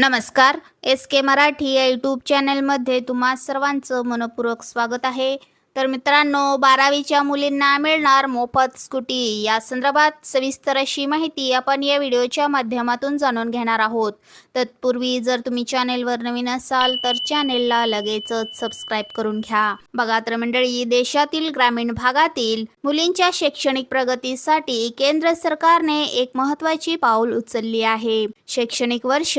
नमस्कार एस के मराठी या यूट्यूब चॅनलमध्ये तुम्हा सर्वांचं मनपूर्वक स्वागत आहे. तर मित्रांनो बारावीच्या मुलींना मिळणार मोफत स्कूटी. या संदर्भात सविस्तर अशी माहिती आपण या व्हिडिओच्या माध्यमातून जाणून घेणार आहोत. तत्पूर्वी जर तुम्ही चॅनेलवर नवीन असाल तर चॅनेलला लगेचच सबस्क्राईब करून घ्या. बघा तर मंडळी देशातील ग्रामीण भागातील मुलींच्या शैक्षणिक प्रगतीसाठी केंद्र सरकारने एक महत्त्वाची पाऊल उचलली आहे. शैक्षणिक वर्ष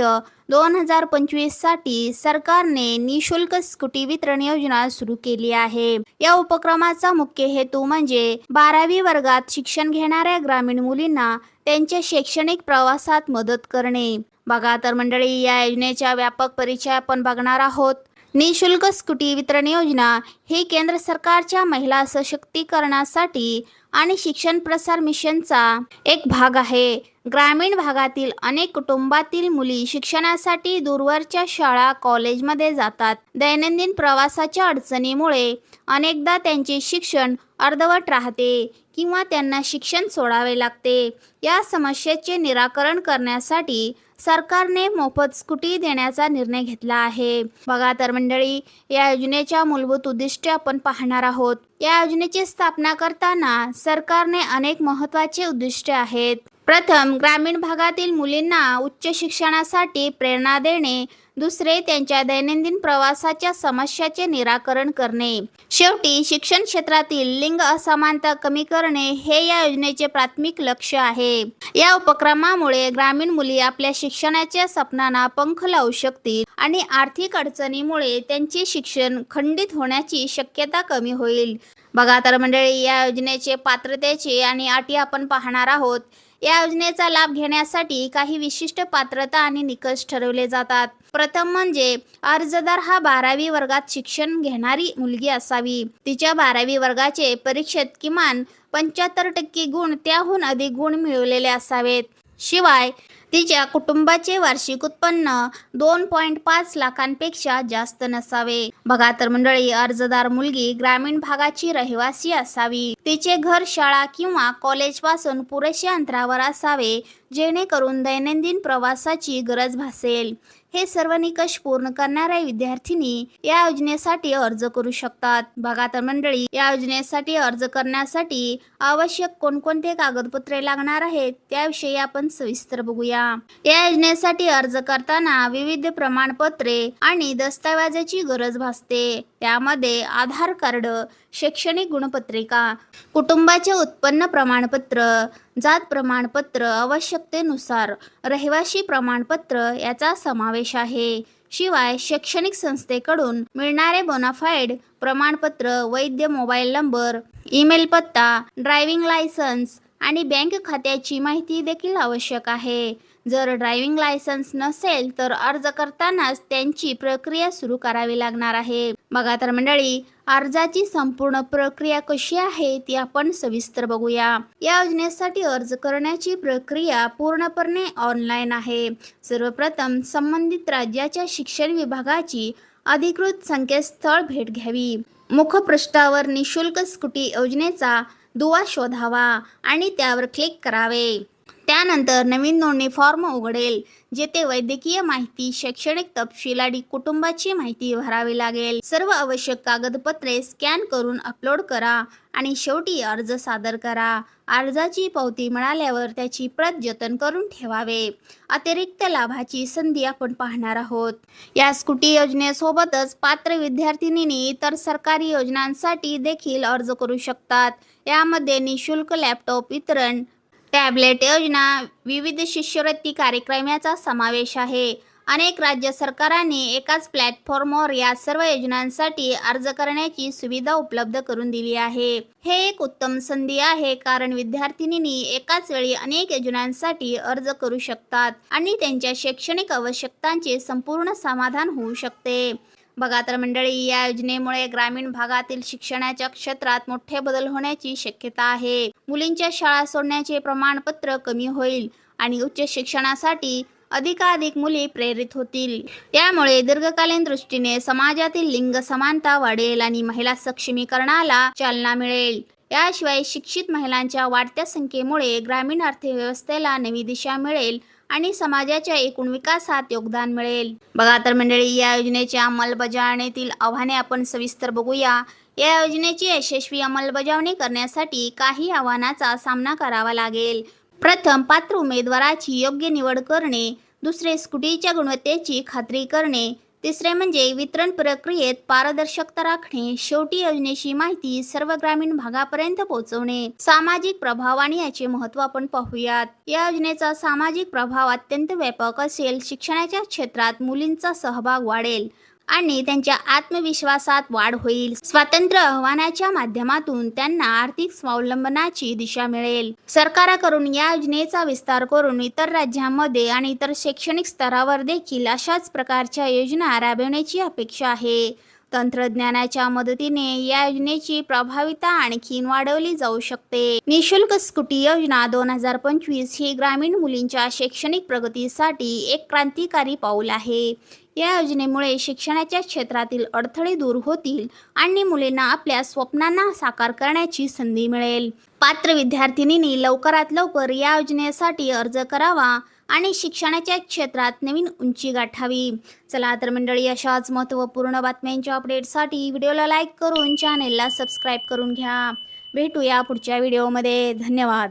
दोन हजार पंचवीससाठी सरकारने निशुल्क स्कूटी वितरण योजना सुरू केली आहे. या उपक्रमाचा मुख्य हेतू म्हणजे बारावी वर्गात शिक्षण घेणाऱ्या ग्रामीण मुलींना त्यांच्या शैक्षणिक प्रवासात मदत करणे. बघा तर मंडळी या योजनेच्या व्यापक परिचय आपण बघणार आहोत. निशुल्क स्कूटी वितरण योजना ही केंद्र सरकारच्या महिला सशक्तीकरणासाठी आणि शिक्षण प्रसार मिशनचा एक भाग आहे. ग्रामीण भागातील अनेक कुटुंबातील मुली शिक्षणासाठी दूरवरच्या शाळा कॉलेजमध्ये जातात. दैनंदिन प्रवासाच्या अडचणीमुळे अनेकदा त्यांचे शिक्षण अर्धवट राहते किंवा त्यांना शिक्षण सोडावे लागते. या समस्येचे निराकरण करण्यासाठी सरकारने मोफत स्कूटी देण्याचा निर्णय घेतला आहे. बघा तर मंडळी या योजनेच्या मूलभूत उद्दिष्टे आपण पाहणार आहोत. या योजनेची स्थापना करताना सरकारने अनेक महत्त्वाचे उद्दिष्टे आहेत. प्रथम ग्रामीण भागातील मुलींना उच्च शिक्षणासाठी प्रेरणा देणे. दुसरे त्यांच्या दैनंदिन प्रवासाच्या समस्याचे निराकरण करणे. शेवटी शिक्षण क्षेत्रातील लिंग असमानता कमी करणे हे या योजनेचे प्राथमिक लक्ष आहे. या उपक्रमामुळे ग्रामीण मुली आपल्या शिक्षणाच्या स्वप्नांना पंख लावू शकतील आणि आर्थिक अडचणीमुळे त्यांचे शिक्षण खंडित होण्याची शक्यता कमी होईल. बघा तर मंडळी या योजनेचे पात्रतेचे आणि अटी आपण पाहणार आहोत. या योजनेचा लाभ घेण्यासाठी काही विशिष्ट पात्रता आणि निकष ठरवले जातात. प्रथम म्हणजे अर्जदार हा बारावी वर्गात शिक्षण घेणारी मुलगी असावी. तिच्या बारावी वर्गाचे परीक्षेत किमान पंच्याहत्तर टक्के गुण त्याहून अधिक गुण मिळवलेले असावेत. शिवाय तिच्या कुटुंबाचे वार्षिक उत्पन्न दोन पॉईंट पाच लाखांपेक्षा जास्त नसावे. बघा तर मंडळी अर्जदार मुलगी ग्रामीण भागाची रहिवासी असावी. तिचे घर शाळा किंवा कॉलेजपासून पुरेशे अंतरावर असावे जेणेकरून दैनंदिन प्रवासाची गरज भासेल. हे सर्व निकष पूर्ण करणाऱ्या विद्यार्थिनी या योजनेसाठी अर्ज करू शकतात. बघा तर मंडळी या योजनेसाठी अर्ज करण्यासाठी आवश्यक कोणकोणते कागदपत्रे लागणार आहेत त्याविषयी आपण सविस्तर बघूया. या योजनेसाठी अर्ज करताना विविध प्रमाणपत्रे आणि दस्तावेजाची गरज भासते. त्यामध्ये आधार कार्ड शैक्षणिक गुणपत्रिका कुटुंबाचे उत्पन्न प्रमाणपत्र जात प्रमाणपत्र आवश्यकतेनुसार रहिवाशी प्रमाणपत्र याचा समावेश आहे. शिवाय शैक्षणिक संस्थेकडून मिळणारे बोनाफाईड प्रमाणपत्र वैद्य मोबाईल नंबर ईमेल पत्ता ड्रायव्हिंग लायसन्स आणि बँक खात्याची माहिती देखील आवश्यक आहे. जर ड्रायव्हिंग लायसन्स नसेल तर अर्ज करतानाच त्यांची प्रक्रिया सुरू करावी लागणार आहे. बघा तर मंडळी अर्जाची संपूर्ण प्रक्रिया कशी आहे ती आपण सविस्तर बघूया. या योजनेसाठी अर्ज करण्याची प्रक्रिया पूर्णपणे ऑनलाईन आहे. सर्वप्रथम संबंधित राज्याच्या शिक्षण विभागाची अधिकृत संकेतस्थळ भेट घ्यावी. मुखपृष्ठावर निशुल्क स्कूटी योजनेचा दुवा शोधावा आणि त्यावर क्लिक करावे. त्यानंतर नवीन नोंदणी फॉर्म उघडेल जेथे वैद्यकीय माहिती शैक्षणिक तपशील आणि कुटुंबाची माहिती भरावी लागेल. सर्व आवश्यक कागदपत्रे स्कॅन करून अपलोड करा आणि शेवटी अर्ज सादर करा. अर्जाची पावती मिळाल्यावर त्याची प्रत जतन करून ठेवावे. अतिरिक्त लाभाची संधी आपण पाहणार आहोत. या स्कूटी योजनेसोबतच पात्र विद्यार्थिनींनी इतर सरकारी योजनांसाठी देखील अर्ज करू शकतात. यामध्ये निशुल्क लॅपटॉप वितरण टॅबलेट योजना विविध शिष्यवृत्ती कार्यक्रम याचा समावेश आहे. अनेक राज्य सरकारांनी एकाच प्लॅटफॉर्मवर या सर्व योजनांसाठी अर्ज करण्याची सुविधा उपलब्ध करून दिली आहे. हे एक उत्तम संधी आहे कारण विद्यार्थिनींनी एकाच वेळी अनेक योजनांसाठी अर्ज करू शकतात आणि त्यांच्या शैक्षणिक आवश्यकतांचे संपूर्ण समाधान होऊ शकते. बघा तर मंडळी या योजनेमुळे ग्रामीण भागातील शिक्षणाच्या क्षेत्रात मोठे बदल होण्याची शक्यता आहे. मुलींच्या शाळा सोडण्याचे प्रमाणपत्र कमी होईल आणि उच्च शिक्षणासाठी अधिकाधिक मुली प्रेरित होतील. यामुळे दीर्घकालीन दृष्टीने समाजातील लिंग समानता वाढेल आणि महिला सक्षमीकरणाला चालना मिळेल. याशिवाय शिक्षित महिलांच्या वाढत्या संख्येमुळे ग्रामीण अर्थव्यवस्थेला नवी दिशा मिळेल आणि समाजाच्या एकूण विकासात योगदान मिळेल. बघा तर मंडळी या योजनेच्या अंमलबजावणीतील आव्हाने आपण सविस्तर बघूया. या योजनेची यशस्वी अंमलबजावणी करण्यासाठी काही आव्हानाचा सामना करावा लागेल. प्रथम पात्र उमेदवाराची योग्य निवड करणे. दुसरे स्कूटीच्या गुणवत्तेची खात्री करणे. तिसरे म्हणजे वितरण प्रक्रियेत पारदर्शकता राखणे शेवटी योजनेची माहिती सर्व ग्रामीण भागापर्यंत पोहोचवणे सामाजिक प्रभाव आणि याचे महत्त्व आपण पाहूयात. या योजनेचा सामाजिक प्रभाव अत्यंत व्यापक असेल शिक्षणाच्या क्षेत्रात मुलींचा सहभाग वाढेल. आणि त्यांच्या आत्मविश्वासात वाढ होईल. स्वातंत्र्य आव्हानाच्या माध्यमातून त्यांना आर्थिक स्वावलंबनाची दिशा मिळेल. सरकाराकडून या योजनेचा विस्तार करून इतर राज्यांमध्ये आणि इतर शैक्षणिक स्तरावर देखील अशाच प्रकारच्या योजना राबविण्याची अपेक्षा आहे. तंत्रज्ञानाच्या मदतीने या योजनेची प्रभाविता आणखीन वाढवली जाऊ शकते. निशुल्क स्कूटी योजना दोन हजार पंचवीस ही ग्रामीण मुलींच्या शैक्षणिक प्रगतीसाठी एक क्रांतिकारी पाऊल आहे. या योजनेमुळे शिक्षणाच्या क्षेत्रातील अडथळे दूर होतील आणि मुलींना आपल्या स्वप्नांना साकार करण्याची संधी मिळेल. पात्र विद्यार्थिनींनी लवकरात लवकर या योजनेसाठी अर्ज करावा. आणि शिक्षणाच्या क्षेत्रात नवीन उंची गाठावी. चला तर मंडळी अशाच महत्त्वपूर्ण बातम्यांच्या अपडेटसाठी व्हिडिओला लाईक करून चॅनेलला सबस्क्राईब करून घ्या. भेटूया पुढच्या व्हिडिओमध्ये धन्यवाद.